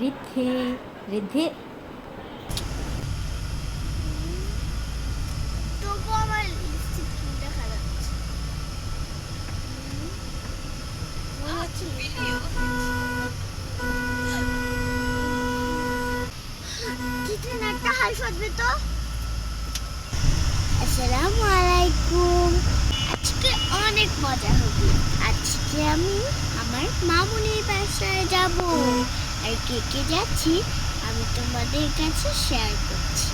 রিদ্ধি রিদ্ধি তো। আসসালামু আলাইকুম। আজকে অনেক মজা হবে। আজকে আমি আর কে কে যাচ্ছি, আমি তোমাদের কাছে শেয়ার করছি।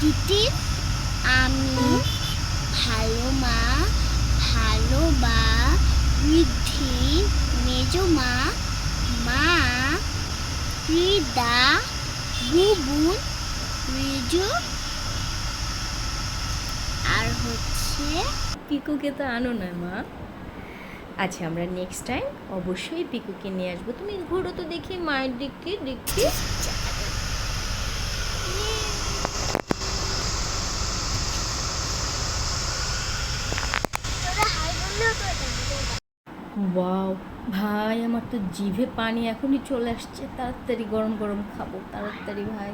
দিদি, আমি ভালো মা, ভালো বা, বৃদ্ধি, মেজ মা মা রিদা বুবুন রিজু আর হচ্ছে পিকুকে তো আনো না মা। আচ্ছা আমরা নেক্সট টাইম অবশ্যই পিকুকে নিয়ে আসব। তুমি ঘুরো তো দেখি, মায়ের দিকে দেখি। ওয়াও ভাই, আমার তো জিভে পানি এখনই চলে আসছে। তাড়াতাড়ি গরম গরম খাব, তাড়াতাড়ি ভাই।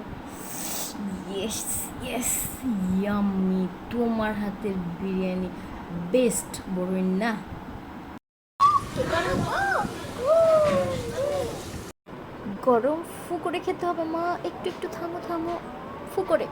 ইয়েস ইয়েস ইয়ামি তোমার হাতের বিরিয়ানি। বেস্ট বলবেন না? গরম ফু করে খেতে হবে মা। একটু একটু থামো থামো। ফু করে।